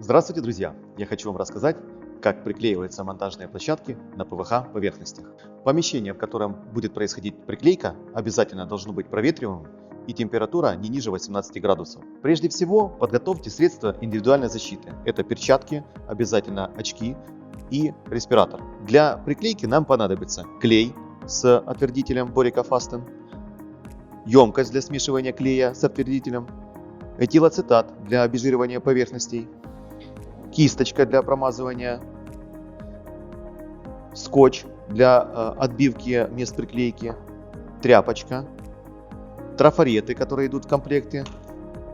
Здравствуйте, друзья! Я хочу вам рассказать, как приклеиваются монтажные площадки на ПВХ поверхностях. Помещение, в котором будет происходить приклейка, обязательно должно быть проветриваемым и температура не ниже 18 градусов. Прежде всего, подготовьте средства индивидуальной защиты. Это перчатки, обязательно очки и респиратор. Для приклейки нам понадобится клей с отвердителем Borica Fasten, емкость для смешивания клея с отвердителем, этилоцетат для обезжиривания поверхностей, кисточка для промазывания, скотч для э, отбивки мест приклейки, тряпочка, трафареты, которые идут в комплекте,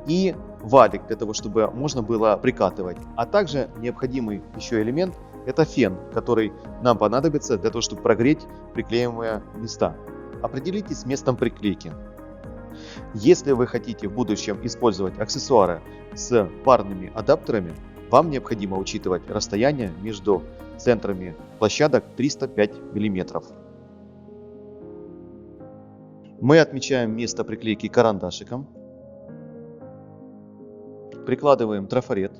и валик для того, чтобы можно было прикатывать. А также необходимый еще элемент – это фен, который нам понадобится для того, чтобы прогреть приклеиваемые места. Определитесь с местом приклейки. Если вы хотите в будущем использовать аксессуары с парными адаптерами, вам необходимо учитывать расстояние между центрами площадок 305 мм. Мы отмечаем место приклейки карандашиком. Прикладываем трафарет.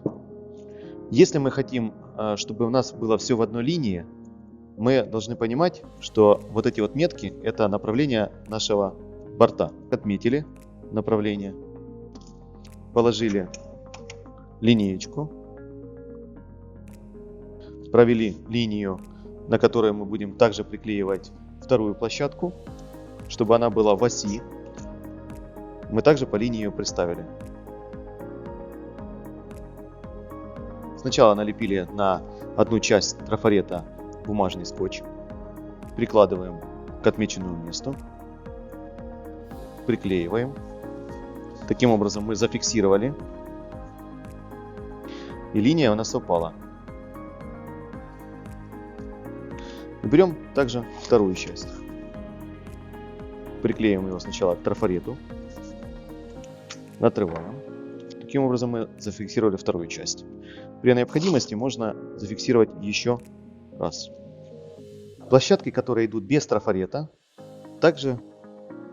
Если мы хотим, э, чтобы у нас было все в одной линии, мы должны понимать, что вот эти вот метки – это направление нашего борта. Отметили направление, положили линеечку, провели линию, на которой мы будем также приклеивать вторую площадку, чтобы она была в оси. Мы также по линии ее приставили. Сначала налепили на одну часть трафарета бумажный скотч, прикладываем к отмеченному месту, приклеиваем. Таким образом мы зафиксировали, и линия у нас упала. Берем также вторую часть. Приклеим его сначала к трафарету. Отрываем. Таким образом мы зафиксировали вторую часть. При необходимости можно зафиксировать еще раз. Площадки, которые идут без трафарета, также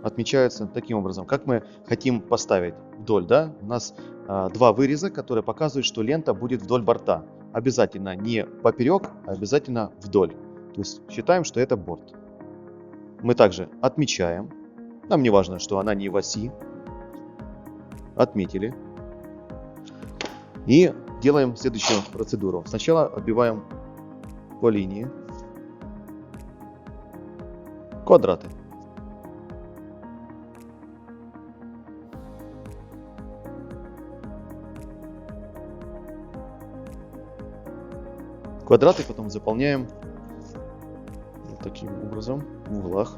отмечаются таким образом, как мы хотим поставить вдоль. Да? У нас а, два выреза, которые показывают, что лента будет вдоль борта. Обязательно не поперек, а обязательно вдоль. То есть считаем, что это борт. Мы также отмечаем. Нам не важно, что она не в оси. Отметили. И делаем следующую процедуру. Сначала отбиваем по линии квадраты. Квадраты потом заполняем таким образом в углах.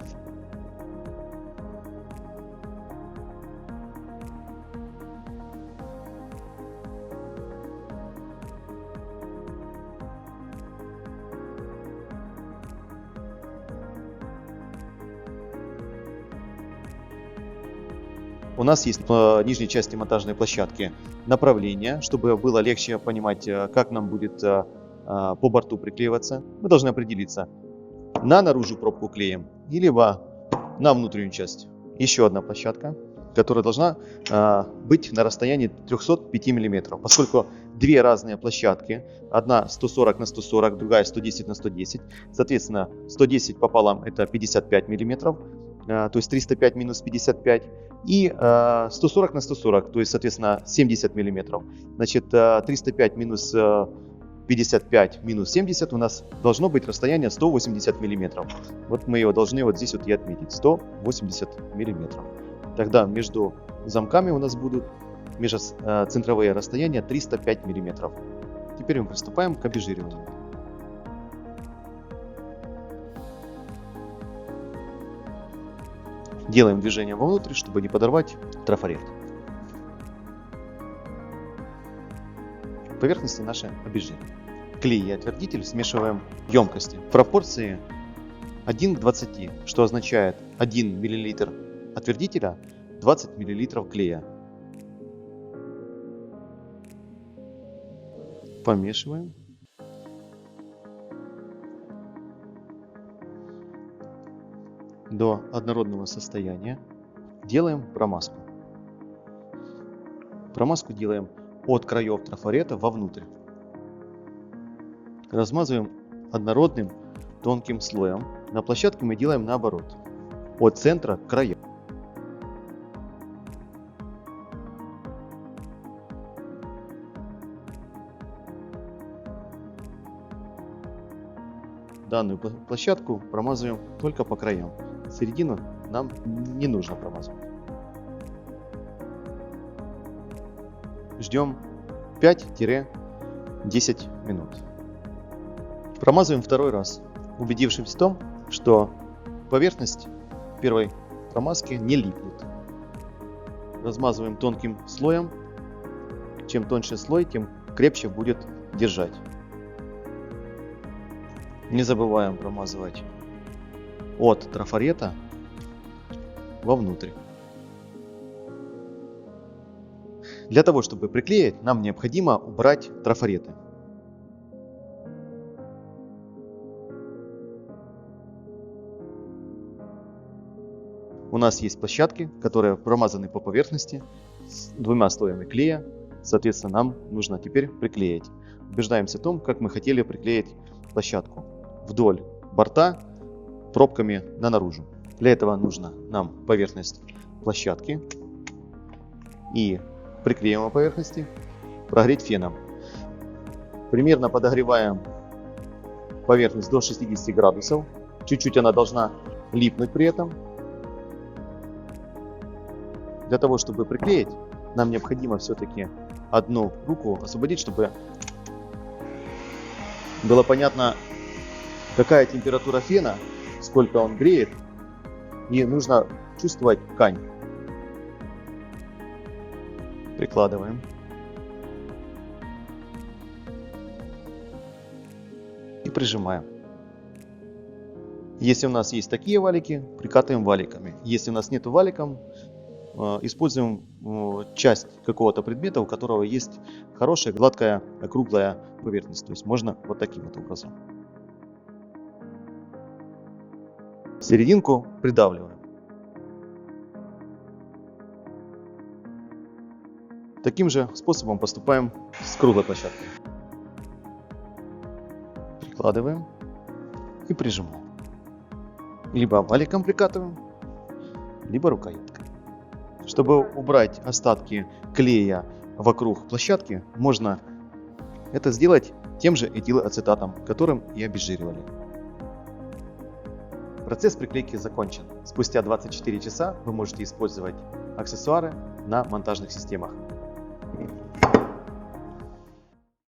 У нас есть в нижней части монтажной площадки направление, чтобы было легче понимать, э, как нам будет э, э, по борту приклеиваться. Мы должны определиться, на наружу пробку клеем, либо на внутреннюю часть. Еще одна площадка, которая должна э, быть на расстоянии 305 мм, поскольку две разные площадки, одна 140 на 140, другая 110 на 110, соответственно 110 пополам это 55 мм, э, то есть 305 минус 55, и э, 140 на 140, то есть соответственно 70 мм. Значит, э, 305 минус 55 минус 70 у нас должно быть расстояние 180 миллиметров. Вот мы его должны вот здесь вот и отметить. 180 миллиметров. Тогда между замками у нас будут межцентровые э, расстояния 305 миллиметров. Теперь мы приступаем к обезжириванию. Делаем движение вовнутрь, чтобы не подорвать трафарет. Поверхности наши обезжирены. Клей и отвердитель смешиваем в емкости в пропорции 1 к 20, что означает 1 мл отвердителя, 20 мл клея. Помешиваем. до однородного состояния. Делаем промазку. Промазку делаем от краев трафарета вовнутрь. размазываем однородным тонким слоем. На площадке мы делаем наоборот. От центра к краям. Данную площадку промазываем только по краям. Середину нам не нужно промазывать. Ждем 5-10 минут. Промазываем второй раз, убедившись в том, что поверхность первой промазки не липнет. Размазываем тонким слоем. Чем тоньше слой, тем крепче будет держать. Не забываем промазывать от трафарета вовнутрь. Для того, чтобы приклеить, нам необходимо убрать трафареты. У нас есть площадки, которые промазаны по поверхности с двумя слоями клея. Соответственно, нам нужно теперь приклеить. Убеждаемся в том, как мы хотели приклеить площадку. Вдоль борта пробками на наружу. Для этого нужно нам поверхность площадки и приклеиваемой поверхности прогреть феном. Примерно подогреваем поверхность до 60 градусов. Чуть-чуть она должна липнуть при этом. Для того, чтобы приклеить, нам необходимо все-таки одну руку освободить, чтобы было понятно, какая температура фена, сколько он греет, и нужно чувствовать ткань. Прикладываем. И прижимаем. Если у нас есть такие валики, прикатываем валиками. Если у нас нет валиком, э, используем э, часть какого-то предмета, у которого есть хорошая, гладкая, круглая поверхность. То есть можно вот таким вот образом. Серединку придавливаем. Таким же способом поступаем с круглой площадкой. Прикладываем и прижимаем. Либо валиком прикатываем, либо рукояткой. Чтобы убрать остатки клея вокруг площадки, можно это сделать тем же этилоацетатом, которым и обезжиривали. Процесс приклейки закончен. Спустя 24 часа вы можете использовать аксессуары на монтажных системах. Amen.